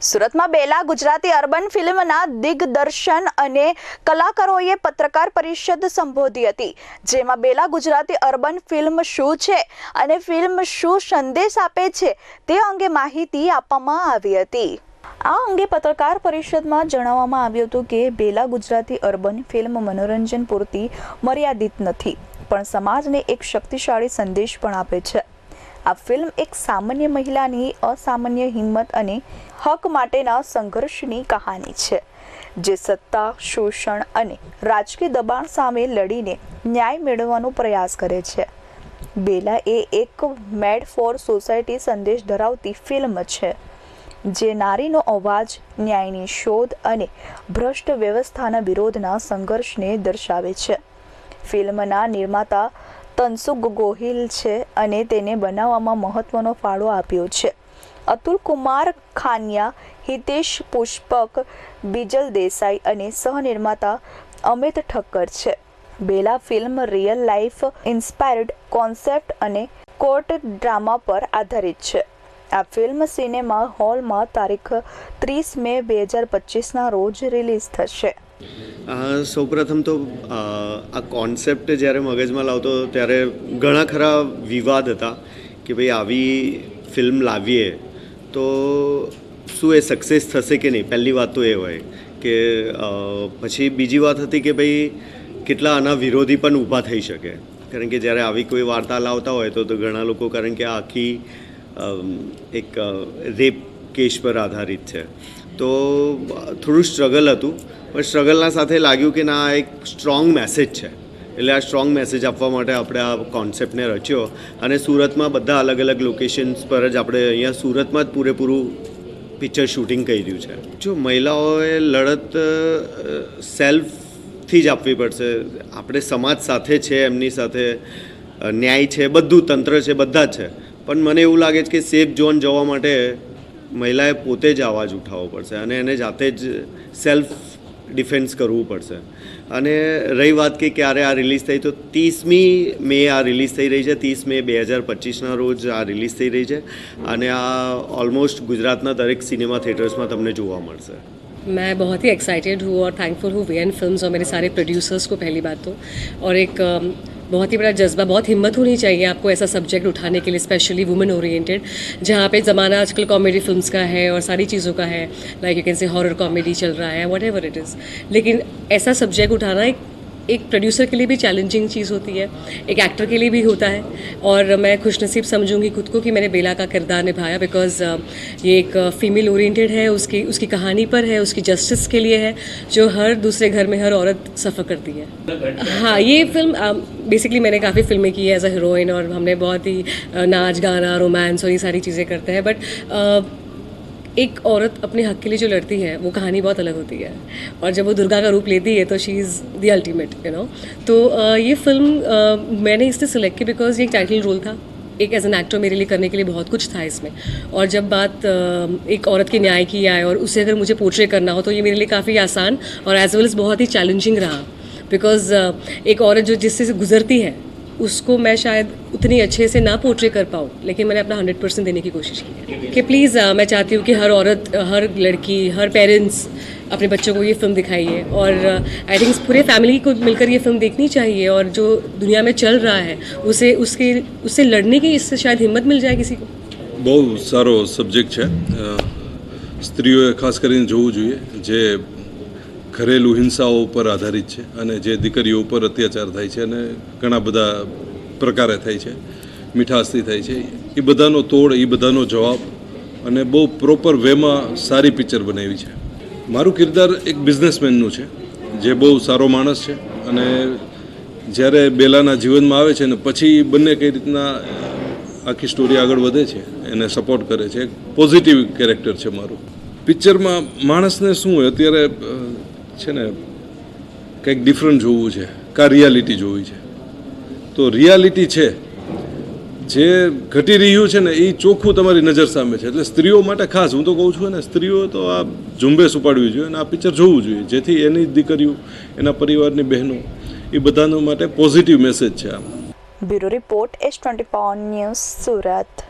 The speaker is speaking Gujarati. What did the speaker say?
સુરતમાં બેલા ગુજરાતી અર્બન ફિલ્મના દિગ્દર્શન અને કલાકારોએ પત્રકાર પરિષદ સંબોધી હતી, જેમાં બેલા ગુજરાતી અર્બન ફિલ્મ શું છે અને ફિલ્મ શું સંદેશ આપે છે તે અંગે માહિતી આપવામાં આવી હતી. આ અંગે પત્રકાર પરિષદમાં જણાવવામાં આવ્યું હતું કે બેલા ગુજરાતી અર્બન ફિલ્મ મનોરંજન પૂરતી મર્યાદિત નથી, પણ સમાજને એક શક્તિશાળી સંદેશ પણ આપે છે. આ ફિલ્મ એક સામાન્ય મહિલાની અસામાન્ય હિંમત અને હક માટેના સંઘર્ષની કહાની છે, જે સત્તા, શોષણ અને રાજકીય દબાણ સામે લડીને ન્યાય મેળવવાનો પ્રયાસ કરે છે. બેલા એ એક મેડ ફોર સોસાયટી સંદેશ ધરાવતી ફિલ્મ છે, જે નારીનો અવાજ, ન્યાયની શોધ અને ભ્રષ્ટ વ્યવસ્થાના વિરોધના સંઘર્ષને દર્શાવે છે. ફિલ્મના નિર્માતા તનસુક ગોહિલ છે અને તેને બનાવવામાં મહત્વનો ફાળો આપ્યો છે. અતુલ કુમાર ખાનિયા, હિતેશ પુષ્પક, બિજલ દેસાઈ અને સહનિર્માતા અમિત ઠક્કર છે. Bela film real life inspired concept અને કોર્ટ ડ્રામા પર આધારિત છે. આ ફિલ્મ સિનેમા હોલમાં તારીખ ત્રીસ મે બે હજાર પચીસના રોજ રિલીઝ થશે. સૌપ્રથમ તો આ કોન્સેપ્ટ જ્યારે મગજમાં લાવતો ત્યારે ઘણા ખરા વિવાદ હતા કે ભાઈ આવી ફિલ્મ લાવીએ તો શું એ સક્સેસ થશે કે નહીં? પહેલી વાત તો એ હોય કે પછી બીજી વાત હતી કે ભાઈ કેટલા આના વિરોધી પણ ઊભા થઈ શકે. કારણ કે જ્યારે આવી કોઈ વાર્તા લાવતા હોય તો ઘણા લોકો કારણ કે આખી એક રેપ કેસ પર આધારિત છે. તો થોડું સ્ટ્રગલ હતું. પણ સ્ટ્રગલના સાથે લાગ્યું કે ના એક સ્ટ્રોંગ મેસેજ છે. એટલે આ સ્ટ્રોંગ મેસેજ આપવા માટે આપણે આ કોન્સેપ્ટને રચ્યો. અને સુરતમાં બધા અલગ અલગ લોકેશન્સ પર જ આપણે અહીંયા સુરતમાં જ પૂરેપૂરું પિક્ચર શૂટિંગ કર્યું છે. જો મહિલાઓએ લડત સેલ્ફથી જ આપવી પડશે. આપણે સમાજ સાથે છે, એમની સાથે ન્યાય છે, બધું તંત્ર છે, બધા જ છે. પણ મને એવું લાગે છે કે સેફ ઝોન જવા માટે મહિલાએ પોતે જ અવાજ ઉઠાવવો પડશે અને એને જાતે જ સેલ્ફ ડિફેન્સ કરવું પડશે અને રહી વાત કે ક્યારે આ રિલીઝ થઈ તો ત્રીસમી મે આ રિલીઝ થઈ રહી છે ત્રીસ મે બે હજાર પચીસના રોજ આ રિલીઝ થઈ રહી છે અને આ ઓલમોસ્ટ ગુજરાતના દરેક સિનેમા થિયેટર્સમાં તમને જોવા મળશે मैं बहुत ही एक्साइटेड हूँ और थैंकफुल हूँ वी एन फिल्म और मेरे सारे प्रोड्यूसर्स को पहली बात तो और एक अम, बहुत ही बड़ा जज्बा, बहुत हिम्मत होनी चाहिए आपको ऐसा सब्जेक्ट उठाने के लिए स्पेशली वुमेन ओरिएंटेड जहाँ पे ज़माना आजकल कॉमेडी फिल्म्स का है और सारी चीज़ों का है like you can say horror comedy चल रहा है वट एवर इट इज़ लेकिन ऐसा सब्जेक्ट उठाना एक एक प्रोड्यूसर के लिए भी चैलेंजिंग चीज़ होती है, एक एक्टर के लिए भी होता है और मैं खुशनसीब समझूँगी खुद को कि मैंने बेला का किरदार निभाया बिकॉज़ ये एक फीमेल ओरिएंटेड है, उसकी उसकी कहानी पर है, उसकी जस्टिस के लिए है, जो हर दूसरे घर में हर औरत सफ़र करती है। हाँ ये फ़िल्म बेसिकली मैंने काफ़ी फ़िल्में की है एज अ हीरोइन और हमने बहुत ही नाच, गाना रोमांस और ये सारी चीज़ें करते हैं बट एक औरत अपने हक के लिए जो लड़ती है, वो कहानी बहुत अलग होती है। और जब वो दुर्गा का रूप लेती है तो she is the ultimate you know तो ये फ़िल्म मैंने इसलिए सिलेक्ट की बिकॉज़ ये एक टाइटल रोल था। एक एज एन एक्टर मेरे लिए करने के लिए बहुत कुछ था इसमें। और जब बात एक औरत के न्याय की आए और उसे अगर मुझे पोर्ट्रे करना हो तो ये मेरे लिए काफ़ी आसान और एज वेल एज बहुत ही चैलेंजिंग रहा। बिकॉज़ एक औरत जो जिससे गुजरती है उसको मैं शायद उतनी अच्छे से ना पोर्ट्रे कर पाऊँ लेकिन मैंने अपना हंड्रेड परसेंट देने की कोशिश की है कि प्लीज़ मैं चाहती हूँ कि हर औरत हर लड़की हर पेरेंट्स अपने बच्चों को ये फिल्म दिखाइए और आई थिंक पूरे फैमिली को मिलकर ये फिल्म देखनी चाहिए और जो दुनिया में चल रहा है उसे उसके उससे लड़ने की इससे शायद हिम्मत मिल जाए किसी को બહુ સારો સબ્જેક્ટ છે અ, સ્ત્રીઓએ ખાસ કરીને જોવું જોઈએ જે ઘરેલું હિંસાઓ ઉપર આધારિત છે અને જે દીકરીઓ ઉપર અત્યાચાર થાય છે અને ઘણા બધા પ્રકારે થાય છે મીઠાસ્તી થાય છે, એ બધાનો તોડ, એ બધાનો જવાબ અને બહુ પ્રોપર વેમાં સારી પિક્ચર બનાવી છે. મારું કિરદાર એક બિઝનેસમેનનું છે, જે બહુ સારો માણસ છે અને જ્યારે બેલાના જીવનમાં આવે છે ને પછી બંને કઈ રીતના આખી સ્ટોરી આગળ વધે છે, એને સપોર્ટ કરે છે પોઝિટિવ કેરેક્ટર છે મારું. પિક્ચરમાં માણસને શું હોય, અત્યારે છે ને, કંઈક ડિફરન્ટ જોવું છે, કા રિયાલિટી જોવી છે. તો રિયાલિટી છે, જે ઘટી રહ્યું છે ને, એ ચોખ્ખું તમારી નજર સામે છે. એટલે સ્ત્રીઓ માટે ખાસ, હું તો કહું છું ને સ્ત્રીઓ તો આ ઝુંબેશ ઉપાડવી જોઈએ અને આ પિક્ચર જોવું જોઈએ. જેથી એની દીકરીઓ, એના પરિવારની બહેનો, એ બધાનો માટે પોઝિટિવ મેસેજ છે આમ. Bureau report, S twenty news Surat.